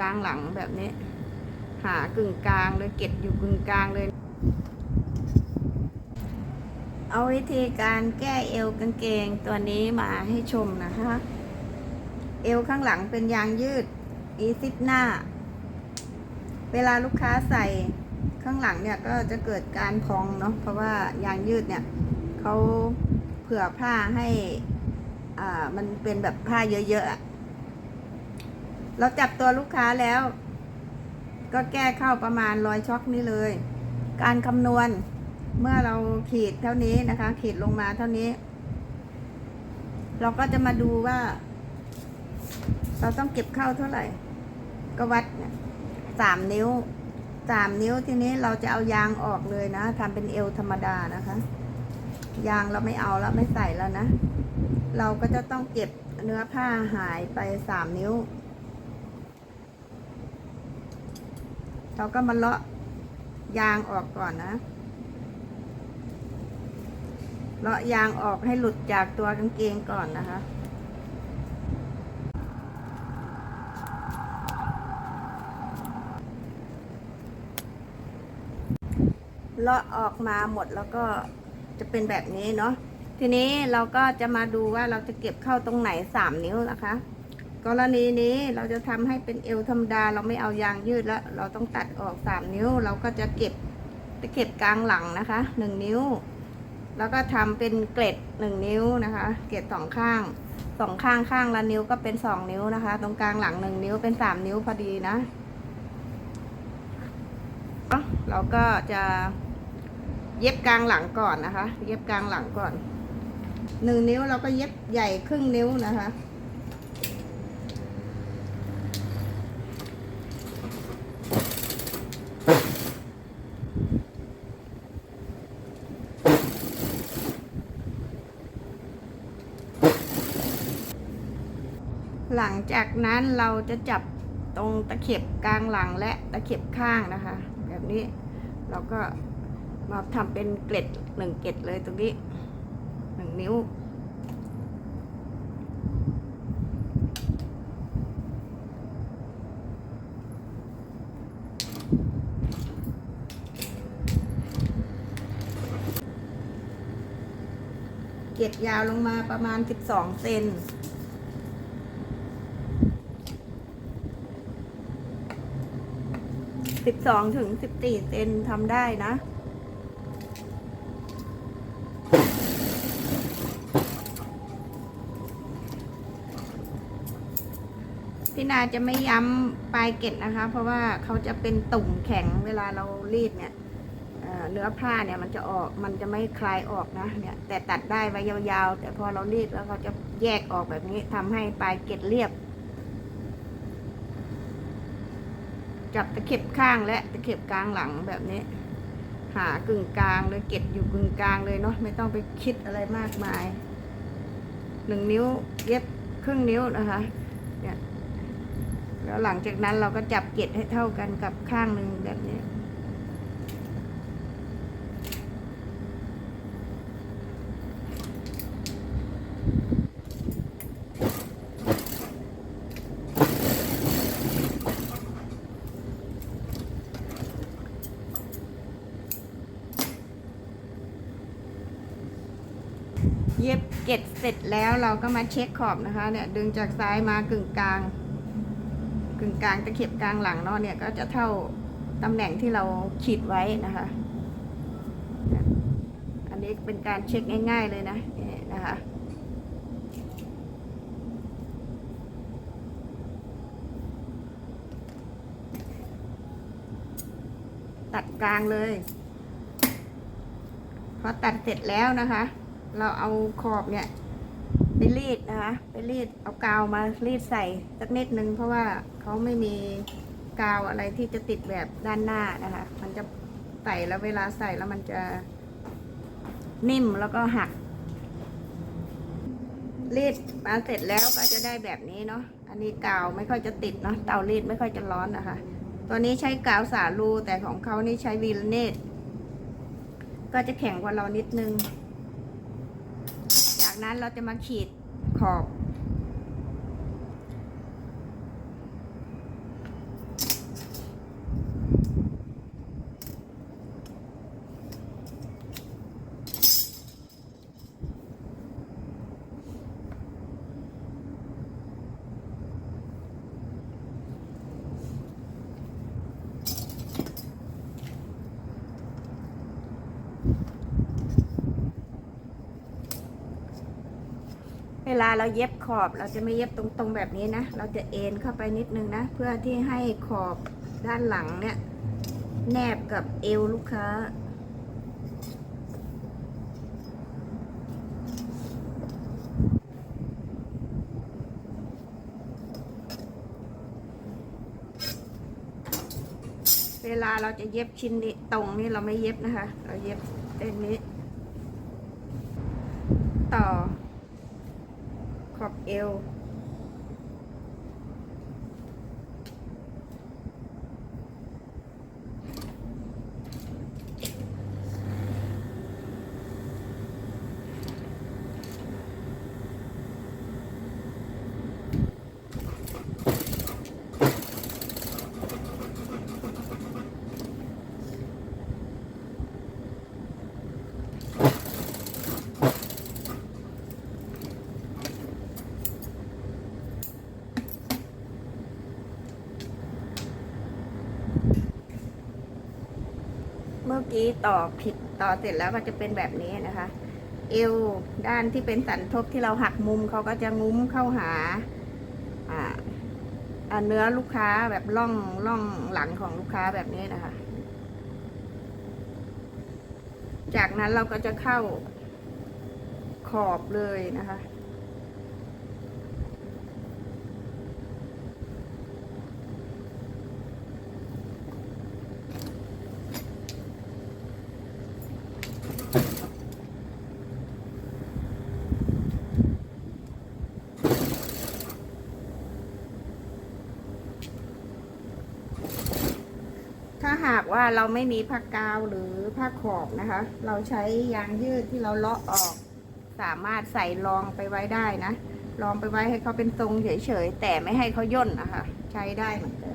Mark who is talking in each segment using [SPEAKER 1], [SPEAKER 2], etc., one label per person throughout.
[SPEAKER 1] กลางหลังแบบนี้ หากึ่งกลางเลยเก็บอยู่กึ่งกลางเลย เอาวิธีการแก้เอวกางเกงตัวนี้มาให้ชมนะคะ เอวข้างหลังเป็นยางยืด อีซิปหน้า เวลาลูกค้าใส่ข้างหลังเนี่ยก็จะเกิดการพองเนาะเพราะว่ายางยืดเนี่ยเขาเผื่อผ้าให้อ่ามันเป็นแบบผ้าเยอะๆอะ เราจับตัวลูกค้าแล้ว ก็แก้เข้าประมาณรอยช็อกนี้เลย การคำนวณเมื่อเราขีดเท่านี้นะคะ ขีดลงมาเท่านี้ เราก็จะมาดูว่า เราต้องเก็บเข้าเท่าไหร่ ก็วัดสามนิ้วสามนิ้วทีนี้เราจะเอายางออกเลยนะทำเป็นเอวธรรมดานะคะ ยางเราไม่เอาแล้วไม่ใส่แล้วนะ เราก็จะต้องเก็บเนื้อผ้าหายไปสามนิ้ว เราก็มาเลาะยางออกก่อนนะ เลาะยางออกให้หลุดจากตัวกางเกงก่อนนะคะเลาะออกมาหมดแล้วก็จะเป็นแบบนี้เนาะทีนี้เราก็จะมาดูว่าเราจะเก็บเข้าตรงไหนสามนิ้วนะคะ กรณีนี้เราจะทำให้เป็นเอวธรรมดา เราไม่เอายางยืดแล้ว เราต้องตัดออกสามนิ้ว เราก็จะเก็บจะเก็บกลางหลังนะคะหนึ่งนิ้ว แล้วก็ทำเป็นเกล็ดหนึ่งนิ้วนะคะ เกล็ดสองข้างสองข้างข้างละนิ้วก็เป็นสองนิ้วนะคะ ตรงกลางหลังหนึ่งนิ้วเป็นสามนิ้วพอดีนะ เราก็จะเย็บกลางหลังก่อนนะคะ เย็บกลางหลังก่อนหนึ่งนิ้วเราก็เย็บใหญ่ครึ่งนิ้วนะคะ หลังจากนั้นเราจะจับตรงตะเข็บกลางหลังและตะเข็บข้างนะคะ แบบนี้เราก็มาทำเป็นเกล็ดหนึ่งเกล็ดเลยตรงนี้หนึ่งนิ้ว เกล็ดยาวลงมาประมาณ 12 เซน สิบสองถึงสิบสี่เซนทำได้นะ พี่นาจะไม่ย้ำปลายเกล็ดนะคะ เพราะว่าเขาจะเป็นตุ่มแข็งเวลาเรารีดเนี่ยเนื้อผ้าเนี่ยมันจะออกมันจะไม่คลายออกนะเนี่ยแต่ตัดได้ไว้ยาวๆ แต่พอเรารีดแล้วเขาจะแยกออกแบบนี้ทำให้ปลายเกล็ดเรียบ จับตะเข็บข้างและตะเข็บกลางหลังแบบนี้ หากึ่งกลางเลยเก็บอยู่กึ่งกลางเลยเนาะไม่ต้องไปคิดอะไรมากมายหนึ่งนิ้วเย็บครึ่งนิ้วนะคะเนี่ยแล้วหลังจากนั้นเราก็จับเก็บให้เท่ากันกับข้างหนึ่งแบบนี้ เย็บเก็ดเสร็จแล้วเราก็มาเช็คขอบนะคะเนี่ยดึงจากซ้ายมากึ่งกลาง กึ่งกลางตะเข็บกลางหลังเนาะเนี่ยก็จะเท่าตำแหน่งที่เราขีดไว้นะคะ อันนี้เป็นการเช็คง่าย ๆเลยนะนี่นะคะตัดกลางเลย พอตัดเสร็จแล้วนะคะ เราเอาขอบเนี่ยไปรีดนะคะ ไปรีดเอากาวมารีดใส่สักนิดนึง เพราะว่าเขาไม่มีกาวอะไรที่จะติดแบบด้านหน้านะคะ มันจะใส่แล้วเวลาใส่แล้วมันจะนิ่มแล้วก็หักรีดมาเสร็จแล้วก็จะได้แบบนี้เนาะ อันนี้กาวไม่ค่อยจะติดเนาะ เตารีดไม่ค่อยจะร้อนนะคะ ตัวนี้ใช้กาวสาลูแต่ของเขานี่ใช้วีลเนตก็จะแข็งกว่าเรานิดนึง นั้นเราจะมาขีดขอบ ข วลาเราเย็บขอบเราจะไม่เย็บตรงๆแบบนี้นะ เราจะเอ็นเข้าไปนิดนึงนะ เพื่อที่ให้ขอบด้านหลังเนี่ย แนบกับเอวลูกค้า เวลาเราจะเย็บชิ้นนี้ตรงนี้เราไม่เย็บนะคะ เราเย็บเส้นนี้ ต่อ ขอบเอว มื่อกี้ต่อผิดต่อเสร็จแล้วก็จะเป็นแบบนี้นะคะ เอวด้านที่เป็นสันทบที่เราหักมุมเขาก็จะงุ้มเข้าหาอ่าอ่าเนื้อลูกค้าแบบล่องล่องหลังของลูกค้าแบบนี้นะคะ จากนั้นเราก็จะเข้าขอบเลยนะคะ หากว่าเราไม่มีผ้ากาวหรือผ้าขอบนะคะ เราใช้ยางยืดที่เราเลาะออก สามารถใส่รองไปไว้ได้นะรองไปไว้ให้เขาเป็นทรงเฉยๆแต่ไม่ให้เขาย่นนะคะ ใช้ได้เหมือนกัน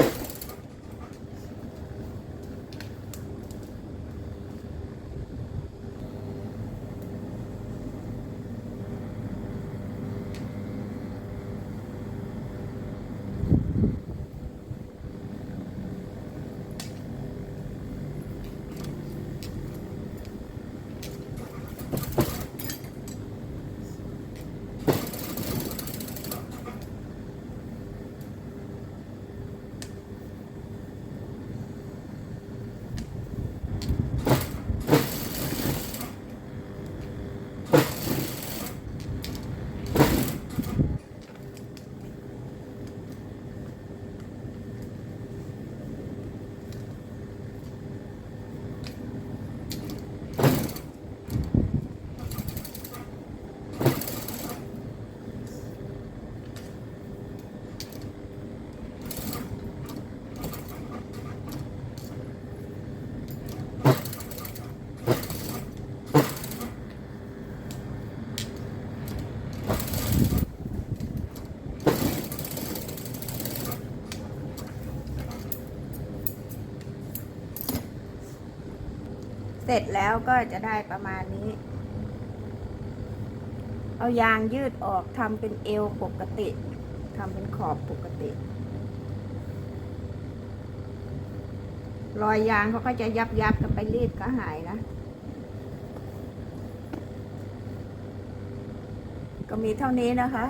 [SPEAKER 1] ร็จแล้วก็จะได้ประมาณนี้ เอายางยืดออกทำเป็นเอวปกติทำเป็นขอบปกติ รอยยางเขาก็จะยับยับกันไปรีดก็หายนะ ก็มีเท่านี้นะคะ